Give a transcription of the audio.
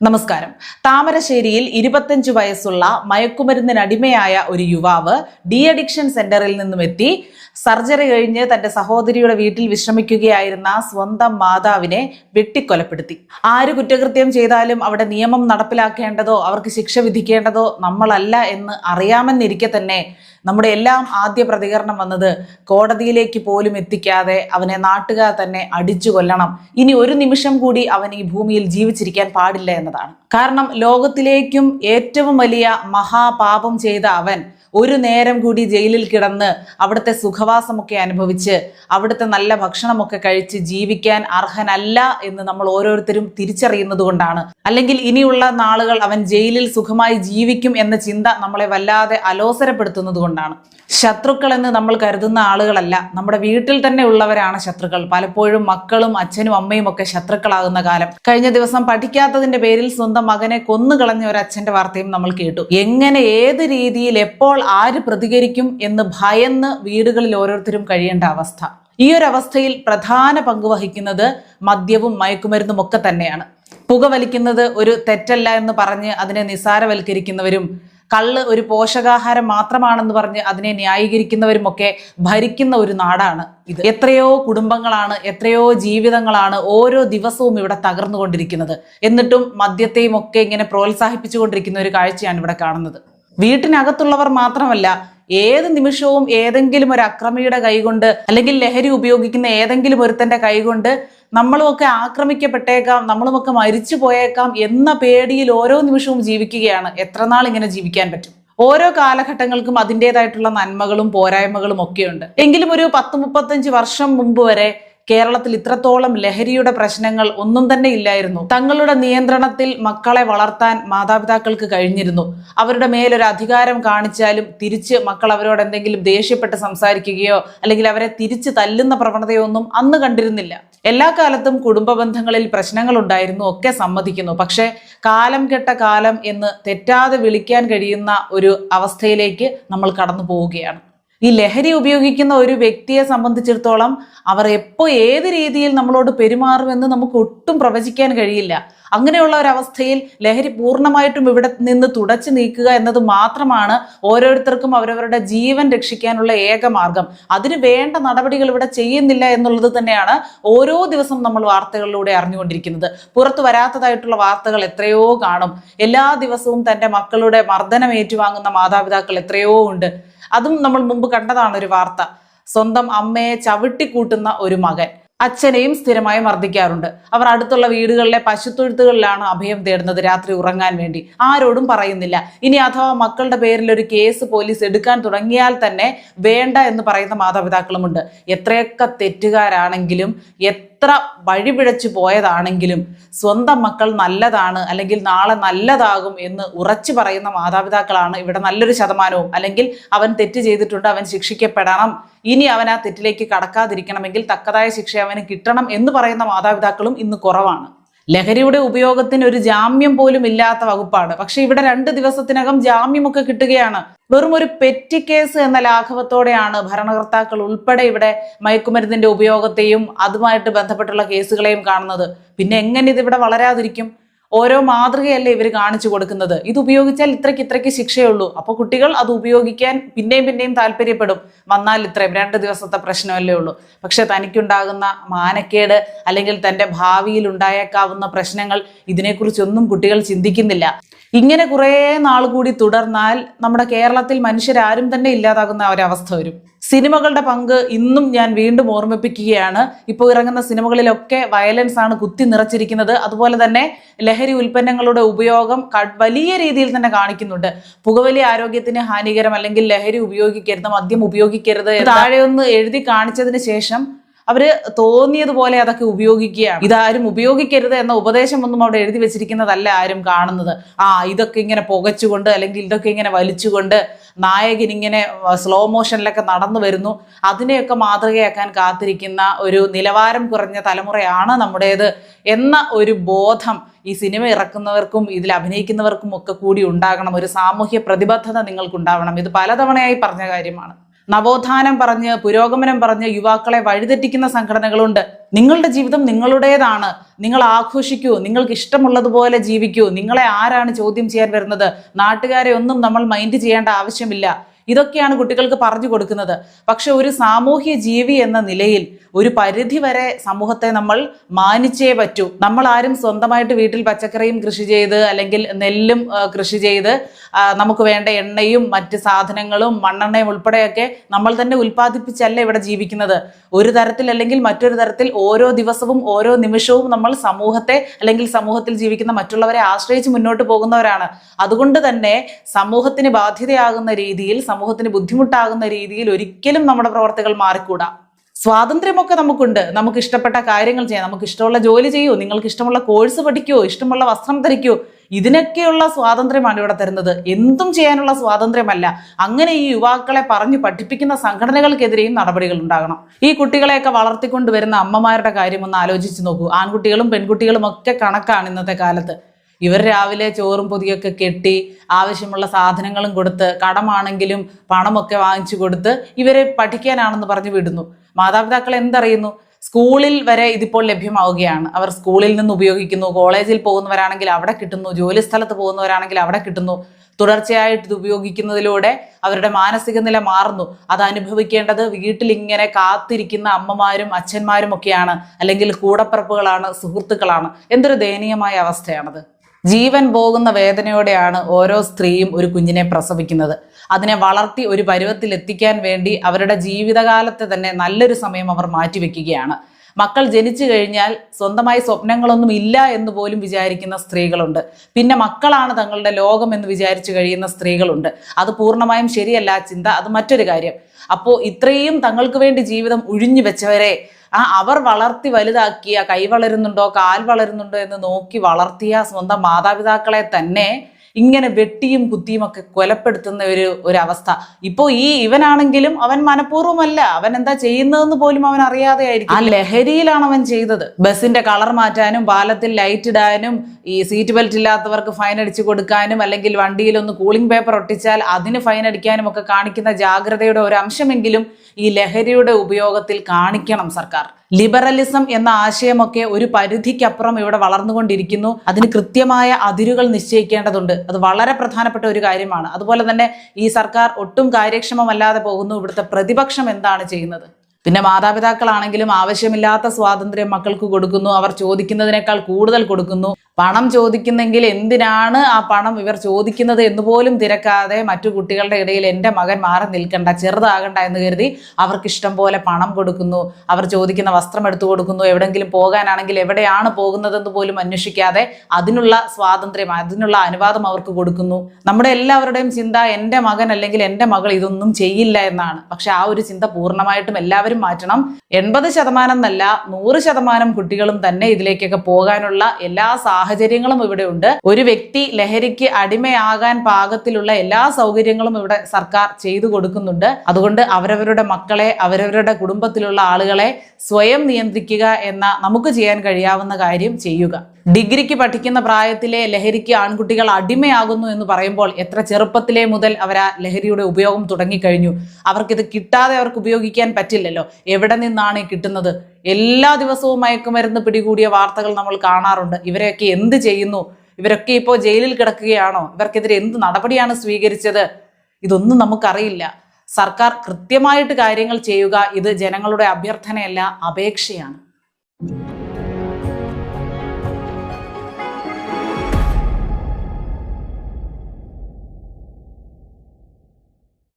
നമസ്കാരം. താമരശ്ശേരിയിൽ ഇരുപത്തഞ്ചു വയസ്സുള്ള മയക്കുമരുന്നിനടിമയായ ഒരു യുവാവ് ഡി അഡിക്ഷൻ സെന്ററിൽ നിന്നും എത്തി. സർജറി കഴിഞ്ഞ് തന്റെ സഹോദരിയുടെ വീട്ടിൽ വിശ്രമിക്കുകയായിരുന്ന സ്വന്തം മാതാവിനെ വെട്ടിക്കൊലപ്പെടുത്തി. ആര് കുറ്റകൃത്യം ചെയ്താലും അവിടെ നിയമം നടപ്പിലാക്കേണ്ടതോ അവർക്ക് ശിക്ഷ വിധിക്കേണ്ടതോ നമ്മളല്ല എന്ന് അറിയാമെന്നിരിക്കെ തന്നെ നമ്മുടെ എല്ലാം ആദ്യ പ്രതികരണം വന്നത് കോടതിയിലേക്ക് പോലും എത്തിക്കാതെ അവനെ നാട്ടുകാർ തന്നെ അടിച്ചു കൊല്ലണം. ഇനി ഒരു നിമിഷം കൂടി അവൻ ഈ ഭൂമിയിൽ ജീവിച്ചിരിക്കാൻ പാടില്ല എന്നതാണ്. കാരണം ലോകത്തിലേക്കും ഏറ്റവും വലിയ മഹാപാപം ചെയ്ത അവൻ ഒരു നേരം കൂടി ജയിലിൽ കിടന്ന് അവിടുത്തെ സുഖവാസമൊക്കെ അനുഭവിച്ച് അവിടുത്തെ നല്ല ഭക്ഷണമൊക്കെ കഴിച്ച് ജീവിക്കാൻ അർഹനല്ല എന്ന് നമ്മൾ ഓരോരുത്തരും തിരിച്ചറിയുന്നത് കൊണ്ടാണ്. അല്ലെങ്കിൽ ഇനിയുള്ള നാളുകൾ അവൻ ജയിലിൽ സുഖമായി ജീവിക്കും എന്ന ചിന്ത നമ്മളെ വല്ലാതെ അലോസരപ്പെടുത്തുന്നത് ശത്രുക്കൾ എന്ന് നമ്മൾ കരുതുന്ന ആളുകളല്ല. നമ്മുടെ വീട്ടിൽ തന്നെ ഉള്ളവരാണ് ശത്രുക്കൾ. പലപ്പോഴും മക്കളും അച്ഛനും അമ്മയും ഒക്കെ ശത്രുക്കളാകുന്ന കാലം. കഴിഞ്ഞ ദിവസം പഠിക്കാത്തതിന്റെ പേരിൽ സ്വന്തം മകനെ കൊന്നുകളഞ്ഞ ഒരു അച്ഛന്റെ വാർത്തയും നമ്മൾ കേട്ടു. എങ്ങനെ ഏത് രീതിയിൽ എപ്പോൾ ആര് പ്രതികരിക്കും എന്ന് ഭയന്ന് വീടുകളിൽ ഓരോരുത്തരും കഴിയേണ്ട അവസ്ഥ. ഈ ഒരു അവസ്ഥയിൽ പ്രധാന പങ്ക് വഹിക്കുന്നത് മദ്യവും മയക്കുമരുന്നും ഒക്കെ തന്നെയാണ്. പുകവലിക്കുന്നത് ഒരു തെറ്റല്ല എന്ന് പറഞ്ഞ് അതിനെ നിസാരവൽക്കരിക്കുന്നവരും കള്ള് ഒരു പോഷകാഹാരം മാത്രമാണെന്ന് പറഞ്ഞ് അതിനെ ന്യായീകരിക്കുന്നവരുമൊക്കെ ഭരിക്കുന്ന ഒരു നാടാണ് ഇത്. എത്രയോ കുടുംബങ്ങളാണ് എത്രയോ ജീവിതങ്ങളാണ് ഓരോ ദിവസവും ഇവിടെ തകർന്നുകൊണ്ടിരിക്കുന്നത്. എന്നിട്ടും മദ്യത്തെയും ഒക്കെ ഇങ്ങനെ പ്രോത്സാഹിപ്പിച്ചുകൊണ്ടിരിക്കുന്ന ഒരു കാഴ്ചയാണ് ഇവിടെ കാണുന്നത്. വീട്ടിനകത്തുള്ളവർ മാത്രമല്ല ഏത് നിമിഷവും ഏതെങ്കിലും ഒരു അക്രമിയുടെ കൈകൊണ്ട് അല്ലെങ്കിൽ ലഹരി ഉപയോഗിക്കുന്ന ഏതെങ്കിലും ഒരുത്തന്റെ കൈകൊണ്ട് നമ്മളുമൊക്കെ ആക്രമിക്കപ്പെട്ടേക്കാം നമ്മളുമൊക്കെ മരിച്ചു പോയേക്കാം എന്ന പേടിയിൽ ഓരോ നിമിഷവും ജീവിക്കുകയാണ് എത്ര നാൾ ഇങ്ങനെ ജീവിക്കാൻ പറ്റും. ഓരോ കാലഘട്ടങ്ങൾക്കും അതിന്റെതായിട്ടുള്ള നന്മകളും പോരായ്മകളും ഒക്കെയുണ്ട്. എങ്കിലും ഒരു പത്ത് മുപ്പത്തഞ്ച് വർഷം മുമ്പ് വരെ കേരളത്തിൽ ഇത്രത്തോളം ലഹരിയുടെ പ്രശ്നങ്ങൾ ഒന്നും തന്നെ ഇല്ലായിരുന്നു. തങ്ങളുടെ നിയന്ത്രണത്തിൽ മക്കളെ വളർത്താൻ മാതാപിതാക്കൾക്ക് കഴിഞ്ഞിരുന്നു. അവരുടെ മേലൊരു അധികാരം കാണിച്ചാലും തിരിച്ച് മക്കൾ അവരോട് എന്തെങ്കിലും ദേഷ്യപ്പെട്ട് സംസാരിക്കുകയോ അല്ലെങ്കിൽ അവരെ തിരിച്ച് തല്ലുന്ന പ്രവണതയോ ഒന്നും അന്ന് കണ്ടിരുന്നില്ല. എല്ലാ കാലത്തും കുടുംബ ബന്ധങ്ങളിൽ പ്രശ്നങ്ങൾ ഉണ്ടായിരുന്നു ഒക്കെ സമ്മതിക്കുന്നു. പക്ഷേ കാലം കെട്ട കാലം എന്ന് തെറ്റാതെ വിളിക്കാൻ കഴിയുന്ന ഒരു അവസ്ഥയിലേക്ക് നമ്മൾ കടന്നു പോവുകയാണ്. ഈ ലഹരി ഉപയോഗിക്കുന്ന ഒരു വ്യക്തിയെ സംബന്ധിച്ചിടത്തോളം അവർ എപ്പോൾ ഏത് രീതിയിൽ നമ്മളോട് പെരുമാറുമെന്ന് നമുക്ക് ഒട്ടും പ്രവചിക്കാൻ കഴിയില്ല. അങ്ങനെയുള്ള ഒരവസ്ഥയിൽ ലഹരി പൂർണമായിട്ടും ഇവിടെ നിന്ന് തുടച്ചു നീക്കുക എന്നത് മാത്രമാണ് ഓരോരുത്തർക്കും അവരവരുടെ ജീവൻ രക്ഷിക്കാനുള്ള ഏക മാർഗം. അതിന് വേണ്ട നടപടികൾ ഇവിടെ ചെയ്യുന്നില്ല എന്നുള്ളത് തന്നെയാണ് ഓരോ ദിവസം നമ്മൾ വാർത്തകളിലൂടെ അറിഞ്ഞുകൊണ്ടിരിക്കുന്നത്. പുറത്തു വരാത്തതായിട്ടുള്ള വാർത്തകൾ എത്രയോ കാണും. എല്ലാ ദിവസവും തന്റെ മക്കളുടെ മർദ്ദനം ഏറ്റുവാങ്ങുന്ന മാതാപിതാക്കൾ എത്രയോ ഉണ്ട്. അതും നമ്മൾ മുമ്പ് കണ്ടതാണ് ഒരു വാർത്ത. സ്വന്തം അമ്മയെ ചവിട്ടിക്കൂട്ടുന്ന ഒരു മകൻ. അച്ഛനെയും സ്ഥിരമായി മർദ്ദിക്കാറുണ്ട്. അവർ അടുത്തുള്ള വീടുകളിലെ പശുത്തൊഴുത്തുകളിലാണ് അഭയം തേടുന്നത് രാത്രി ഉറങ്ങാൻ വേണ്ടി. ആരോടും പറയുന്നില്ല. ഇനി അഥവാ മക്കളുടെ പേരിൽ ഒരു കേസ് പോലീസ് എടുക്കാൻ തുടങ്ങിയാൽ തന്നെ വേണ്ട എന്ന് പറയുന്ന മാതാപിതാക്കളുമുണ്ട്. എത്രയൊക്കെ തെറ്റുകാരാണെങ്കിലും എത്ര വഴിപിഴച്ചു പോയതാണെങ്കിലും സ്വന്തം മക്കൾ നല്ലതാണ് അല്ലെങ്കിൽ നാളെ നല്ലതാകും എന്ന് ഉറച്ചു പറയുന്ന മാതാപിതാക്കളാണ് ഇവിടെ നല്ലൊരു ശതമാനവും. അല്ലെങ്കിൽ അവൻ തെറ്റ് ചെയ്തിട്ടുണ്ട് അവൻ ശിക്ഷിക്കപ്പെടണം. ഇനി അവൻ ആ തെറ്റിലേക്ക് കടക്കാതിരിക്കണമെങ്കിൽ തക്കതായ ശിക്ഷ അവന് കിട്ടണം എന്ന് പറയുന്ന മാതാപിതാക്കളും ഇന്ന് കുറവാണ്. ലഹരിയുടെ ഉപയോഗത്തിന് ഒരു ജാമ്യം പോലും ഇല്ലാത്ത വകുപ്പാണ്. പക്ഷെ ഇവിടെ രണ്ട് ദിവസത്തിനകം ജാമ്യമൊക്കെ കിട്ടുകയാണ്. വെറും ഒരു പെറ്റി കേസ് എന്ന ലാഘവത്തോടെയാണ് ഭരണകർത്താക്കൾ ഉൾപ്പെടെ ഇവിടെ മയക്കുമരുന്നിന്റെ ഉപയോഗത്തെയും അതുമായിട്ട് ബന്ധപ്പെട്ടുള്ള കേസുകളെയും കാണുന്നത്. പിന്നെ എങ്ങനെ ഇവിടെ വളരാതിരിക്കും? ഓരോ മാതൃകയല്ലേ ഇവർ കാണിച്ചു കൊടുക്കുന്നത്? ഇത് ഉപയോഗിച്ചാൽ ഇത്രയ്ക്ക് ഇത്രയ്ക്ക് ശിക്ഷയുള്ളൂ. അപ്പോൾ കുട്ടികൾ അത് ഉപയോഗിക്കാൻ പിന്നെയും പിന്നെയും താല്പര്യപ്പെടും. വന്നാൽ ഇത്രയും രണ്ട് ദിവസത്തെ പ്രശ്നമല്ലേ ഉള്ളൂ. പക്ഷെ തനിക്കുണ്ടാകുന്ന മാനക്കേട് അല്ലെങ്കിൽ തന്റെ ഭാവിയിൽ ഉണ്ടായേക്കാവുന്ന പ്രശ്നങ്ങൾ ഇതിനെക്കുറിച്ചൊന്നും കുട്ടികൾ ചിന്തിക്കുന്നില്ല. ഇങ്ങനെ കുറേ നാൾ കൂടി തുടർന്നാൽ നമ്മുടെ കേരളത്തിൽ മനുഷ്യരാരും തന്നെ ഇല്ലാതാകുന്ന ഒരവസ്ഥ വരും. സിനിമകളുടെ പങ്ക് ഇന്നും ഞാൻ വീണ്ടും ഓർമ്മിപ്പിക്കുകയാണ്. ഇപ്പോൾ ഇറങ്ങുന്ന സിനിമകളിലൊക്കെ വയലൻസ് ആണ് കുത്തി നിറച്ചിരിക്കുന്നത്. അതുപോലെ തന്നെ ലഹരി ഉൽപ്പന്നങ്ങളുടെ ഉപയോഗം വലിയ രീതിയിൽ തന്നെ കാണിക്കുന്നുണ്ട്. പുകവലി ആരോഗ്യത്തിന് ഹാനികരം അല്ലെങ്കിൽ ലഹരി ഉപയോഗിക്കരുത് മദ്യം ഉപയോഗിക്കരുത് താഴെ ഒന്ന് എഴുതി കാണിച്ചതിന് ശേഷം അവർ തോന്നിയതുപോലെ അതൊക്കെ ഉപയോഗിക്കുകയാണ്. ഇതാരും ഉപയോഗിക്കരുത് എന്ന ഉപദേശം ഒന്നും അവിടെ എഴുതി വെച്ചിരിക്കുന്നതല്ല ആരും കാണുന്നത്. ആ ഇതൊക്കെ ഇങ്ങനെ പുകച്ചുകൊണ്ട് അല്ലെങ്കിൽ ഇതൊക്കെ ഇങ്ങനെ വലിച്ചുകൊണ്ട് നായകൻ ഇങ്ങനെ സ്ലോ മോഷനിലൊക്കെ നടന്നു വരുന്നു. അതിനെയൊക്കെ മാതൃകയാക്കാൻ കാത്തിരിക്കുന്ന ഒരു നിലവാരം കുറഞ്ഞ തലമുറയാണ് നമ്മുടേത് എന്ന ഒരു ബോധം ഈ സിനിമ ഇറക്കുന്നവർക്കും ഇതിൽ അഭിനയിക്കുന്നവർക്കും ഒക്കെ കൂടി ഉണ്ടാകണം. ഒരു സാമൂഹ്യ പ്രതിബദ്ധത നിങ്ങൾക്കുണ്ടാവണം. ഇത് പലതവണയായി പറഞ്ഞ കാര്യമാണ്. നവോത്ഥാനം പറഞ്ഞ് പുരോഗമനം പറഞ്ഞ് യുവാക്കളെ വഴിതെറ്റിക്കുന്ന സംഘടനകളുണ്ട്. നിങ്ങളുടെ ജീവിതം നിങ്ങളുടേതാണ്. നിങ്ങൾ ആഘോഷിക്കൂ. നിങ്ങൾക്ക് ഇഷ്ടമുള്ളതുപോലെ ജീവിക്കൂ. നിങ്ങളെ ആരാണ് ചോദ്യം ചെയ്യാൻ വരുന്നത്? നാട്ടുകാരെ ഒന്നും നമ്മൾ മൈൻഡ് ചെയ്യേണ്ട ആവശ്യമില്ല. ഇതൊക്കെയാണ് കുട്ടികൾക്ക് പറഞ്ഞു കൊടുക്കുന്നത്. പക്ഷെ ഒരു സാമൂഹ്യ ജീവി എന്ന നിലയിൽ ഒരു പരിധി വരെ സമൂഹത്തെ നമ്മൾ മാനിച്ചേ പറ്റൂ. നമ്മൾ ആരും സ്വന്തമായിട്ട് വീട്ടിൽ പച്ചക്കറിയും കൃഷി ചെയ്ത് അല്ലെങ്കിൽ നെല്ലും കൃഷി ചെയ്ത് നമുക്ക് വേണ്ട എണ്ണയും മറ്റ് സാധനങ്ങളും മണ്ണെണ്ണയും ഉൾപ്പെടെയൊക്കെ നമ്മൾ തന്നെ ഉൽപ്പാദിപ്പിച്ചല്ല ഇവിടെ ജീവിക്കുന്നത്. ഒരു തരത്തിൽ അല്ലെങ്കിൽ മറ്റൊരു തരത്തിൽ ഓരോ ദിവസവും ഓരോ നിമിഷവും നമ്മൾ സമൂഹത്തെ അല്ലെങ്കിൽ സമൂഹത്തിൽ ജീവിക്കുന്ന മറ്റുള്ളവരെ ആശ്രയിച്ച് മുന്നോട്ട് പോകുന്നവരാണ്. അതുകൊണ്ട് തന്നെ സമൂഹത്തിന് ബാധ്യതയാകുന്ന രീതിയിൽ സമൂഹത്തിന് ബുദ്ധിമുട്ടാകുന്ന രീതിയിൽ ഒരിക്കലും നമ്മുടെ പ്രവർത്തികൾ മാറിക്കൂടാ. സ്വാതന്ത്ര്യമൊക്കെ നമുക്കുണ്ട്. നമുക്ക് ഇഷ്ടപ്പെട്ട കാര്യങ്ങൾ ചെയ്യാം. നമുക്ക് ഇഷ്ടമുള്ള ജോലി ചെയ്യൂ. നിങ്ങൾക്ക് ഇഷ്ടമുള്ള കോഴ്സ് പഠിക്കൂ. ഇഷ്ടമുള്ള വസ്ത്രം ധരിക്കൂ. ഇതിനൊക്കെയുള്ള സ്വാതന്ത്ര്യമാണ് ഇവിടെ തരുന്നത്. എന്തും ചെയ്യാനുള്ള സ്വാതന്ത്ര്യമല്ല. അങ്ങനെ ഈ യുവാക്കളെ പറഞ്ഞു പഠിപ്പിക്കുന്ന സംഘടനകൾക്കെതിരെയും നടപടികൾ ഉണ്ടാകണം. ഈ കുട്ടികളെയൊക്കെ വളർത്തിക്കൊണ്ട് വരുന്ന അമ്മമാരുടെ കാര്യം ഒന്ന് ആലോചിച്ച് നോക്കൂ. ആൺകുട്ടികളും പെൺകുട്ടികളും ഒക്കെ കണക്കാണ് ഇന്നത്തെ കാലത്ത്. ഇവർ രാവിലെ ചോറും പൊതിയൊക്കെ കെട്ടി ആവശ്യമുള്ള സാധനങ്ങളും കൊടുത്ത് കടമാണെങ്കിലും പണമൊക്കെ വാങ്ങിച്ചു കൊടുത്ത് ഇവരെ പഠിക്കാനാണെന്ന് പറഞ്ഞ് വിടുന്നു. മാതാപിതാക്കൾ എന്തറിയുന്നു? സ്കൂളിൽ വരെ ഇതിപ്പോൾ ലഭ്യമാവുകയാണ്. അവർ സ്കൂളിൽ നിന്ന് ഉപയോഗിക്കുന്നു കോളേജിൽ പോകുന്നവരാണെങ്കിൽ അവിടെ കിട്ടുന്നു ജോലി സ്ഥലത്ത് പോകുന്നവരാണെങ്കിൽ അവിടെ കിട്ടുന്നു. തുടർച്ചയായിട്ട് ഇത് ഉപയോഗിക്കുന്നതിലൂടെ അവരുടെ മാനസിക നില മാറുന്നു. അത് അനുഭവിക്കേണ്ടത് വീട്ടിൽ ഇങ്ങനെ കാത്തിരിക്കുന്ന അമ്മമാരും അച്ഛന്മാരും ഒക്കെയാണ്. അല്ലെങ്കിൽ കൂടപ്പിറപ്പുകളാണ് സുഹൃത്തുക്കളാണ്. എന്തൊരു ദയനീയമായ അവസ്ഥയാണത്. ജീവൻ പോകുന്ന വേദനയോടെയാണ് ഓരോ സ്ത്രീയും ഒരു കുഞ്ഞിനെ പ്രസവിക്കുന്നത്. അതിനെ വളർത്തി ഒരു പരുവത്തിൽ എത്തിക്കാൻ വേണ്ടി അവരുടെ ജീവിതകാലത്തെ തന്നെ നല്ലൊരു സമയം അവർ മാറ്റിവെക്കുകയാണ് മക്കൾ ജനിച്ചു കഴിഞ്ഞാൽ സ്വന്തമായി സ്വപ്നങ്ങളൊന്നും ഇല്ല എന്ന് പോലും വിചാരിക്കുന്ന സ്ത്രീകളുണ്ട്. പിന്നെ മക്കളാണ് തങ്ങളുടെ ലോകം എന്ന് വിചാരിച്ചു കഴിയുന്ന സ്ത്രീകളുണ്ട്. അത് പൂർണമായും ശരിയല്ല ചിന്ത. അത് മറ്റൊരു കാര്യം. അപ്പോൾ ഇത്രയും തങ്ങൾക്ക് വേണ്ടി ജീവിതം ഉഴിഞ്ഞു വെച്ചവരെ ആ അവർ വളർത്തി വലുതാക്കിയ കൈ വളരുന്നുണ്ടോ കാൽ വളരുന്നുണ്ടോ എന്ന് നോക്കി വളർത്തിയ സ്വന്തം മാതാപിതാക്കളെ തന്നെ ഇങ്ങനെ വെട്ടിയും കുത്തിയും ഒക്കെ കൊലപ്പെടുത്തുന്ന ഒരു ഒരു അവസ്ഥ ഇപ്പോ ഈ ഇവനാണെങ്കിലും അവൻ മനഃപൂർവമല്ല. അവൻ എന്താ ചെയ്യുന്നതെന്ന് പോലും അവൻ അറിയാതെ ആയിരിക്കും. ആ ലഹരിയിലാണ് അവൻ ചെയ്തത്. ബസിന്റെ കളർ മാറ്റാനും പാലത്തിൽ ലൈറ്റ് ഇടാനും ഈ സീറ്റ് ബെൽറ്റ് ഇല്ലാത്തവർക്ക് ഫൈൻ അടിച്ചു കൊടുക്കാനും അല്ലെങ്കിൽ വണ്ടിയിൽ ഒന്ന് കൂളിംഗ് പേപ്പർ ഒട്ടിച്ചാൽ അതിന് ഫൈൻ അടിക്കാനും ഒക്കെ കാണിക്കുന്ന ജാഗ്രതയുടെ ഒരു അംശമെങ്കിലും ഈ ലഹരിയുടെ ഉപയോഗത്തിൽ കാണിക്കണം സർക്കാർ. ലിബറലിസം എന്ന ആശയമൊക്കെ ഒരു പരിധിക്കപ്പുറം ഇവിടെ വളർന്നുകൊണ്ടിരിക്കുന്നു. അതിന് കൃത്യമായ അതിരുകൾ നിശ്ചയിക്കേണ്ടതുണ്ട്. അത് വളരെ പ്രധാനപ്പെട്ട ഒരു കാര്യമാണ്. അതുപോലെ തന്നെ ഈ സർക്കാർ ഒട്ടും കാര്യക്ഷമമല്ലാതെ പോകുന്നു. ഇവിടുത്തെ പ്രതിപക്ഷം എന്താണ് ചെയ്യുന്നത്? പിന്നെ മാതാപിതാക്കളാണെങ്കിലും ആവശ്യമില്ലാത്ത സ്വാതന്ത്ര്യം മക്കൾക്ക് കൊടുക്കുന്നു. അവർ ചോദിക്കുന്നതിനേക്കാൾ കൂടുതൽ കൊടുക്കുന്നു. പണം ചോദിക്കുന്നെങ്കിൽ എന്തിനാണ് ആ പണം ഇവർ ചോദിക്കുന്നത് എന്ന് പോലും തിരക്കാതെ മറ്റു കുട്ടികളുടെ ഇടയിൽ എന്റെ മകൻ മാറി നിൽക്കണ്ട ചെറുതാകണ്ട എന്ന് കരുതി അവർക്ക് ഇഷ്ടം പോലെ പണം കൊടുക്കുന്നു. അവർ ചോദിക്കുന്ന വസ്ത്രം എടുത്തു കൊടുക്കുന്നു. എവിടെങ്കിലും പോകാനാണെങ്കിൽ എവിടെയാണ് പോകുന്നതെന്ന് പോലും അന്വേഷിക്കാതെ അതിനുള്ള സ്വാതന്ത്ര്യം അതിനുള്ള അനുവാദം അവർക്ക് കൊടുക്കുന്നു. നമ്മുടെ എല്ലാവരുടെയും ചിന്ത എന്റെ മകൻ അല്ലെങ്കിൽ എന്റെ മകൾ ഇതൊന്നും ചെയ്യില്ല എന്നാണ്. പക്ഷെ ആ ഒരു ചിന്ത പൂർണമായിട്ടും എല്ലാവരും മാറ്റണം. എൺപത് ശതമാനം എന്നല്ല നൂറ് ശതമാനം കുട്ടികളും തന്നെ ഇതിലേക്കൊക്കെ പോകാനുള്ള എല്ലാ സാഹചര്യങ്ങളും ഇവിടെ ഉണ്ട്. ഒരു വ്യക്തി ലഹരിക്ക് അടിമയാകാൻ പാകത്തിലുള്ള എല്ലാ സൗകര്യങ്ങളും ഇവിടെ സർക്കാർ ചെയ്തു കൊടുക്കുന്നുണ്ട്. അതുകൊണ്ട് അവരവരുടെ മക്കളെ അവരവരുടെ കുടുംബത്തിലുള്ള ആളുകളെ സ്വയം നിയന്ത്രിക്കുക എന്ന നമുക്ക് ചെയ്യാൻ കഴിയാവുന്ന കാര്യം ചെയ്യുക. ഡിഗ്രിക്ക് പഠിക്കുന്ന പ്രായത്തിലെ ലഹരിക്ക് ആൺകുട്ടികൾ അടിമയാകുന്നു എന്ന് പറയുമ്പോൾ എത്ര ചെറുപ്പത്തിലെ മുതൽ അവർ ആ ലഹരിയുടെ ഉപയോഗം തുടങ്ങിക്കഴിഞ്ഞു. അവർക്കിത് കിട്ടാതെ അവർക്ക് ഉപയോഗിക്കാൻ പറ്റില്ലല്ലോ. എവിടെ നിന്നാണ് കിട്ടുന്നത്? എല്ലാ ദിവസവും മയക്കുമരുന്ന് പിടികൂടിയ വാർത്തകൾ നമ്മൾ കാണാറുണ്ട്. ഇവരെയൊക്കെ എന്ത് ചെയ്യുന്നു? ഇവരൊക്കെ ഇപ്പോൾ ജയിലിൽ കിടക്കുകയാണോ? ഇവർക്കെതിരെ എന്ത് നടപടിയാണ് സ്വീകരിച്ചത്? ഇതൊന്നും നമുക്കറിയില്ല. സർക്കാർ കൃത്യമായിട്ട് കാര്യങ്ങൾ ചെയ്യുക ഇത് ജനങ്ങളുടെ അഭ്യർത്ഥനയല്ല അപേക്ഷയാണ്.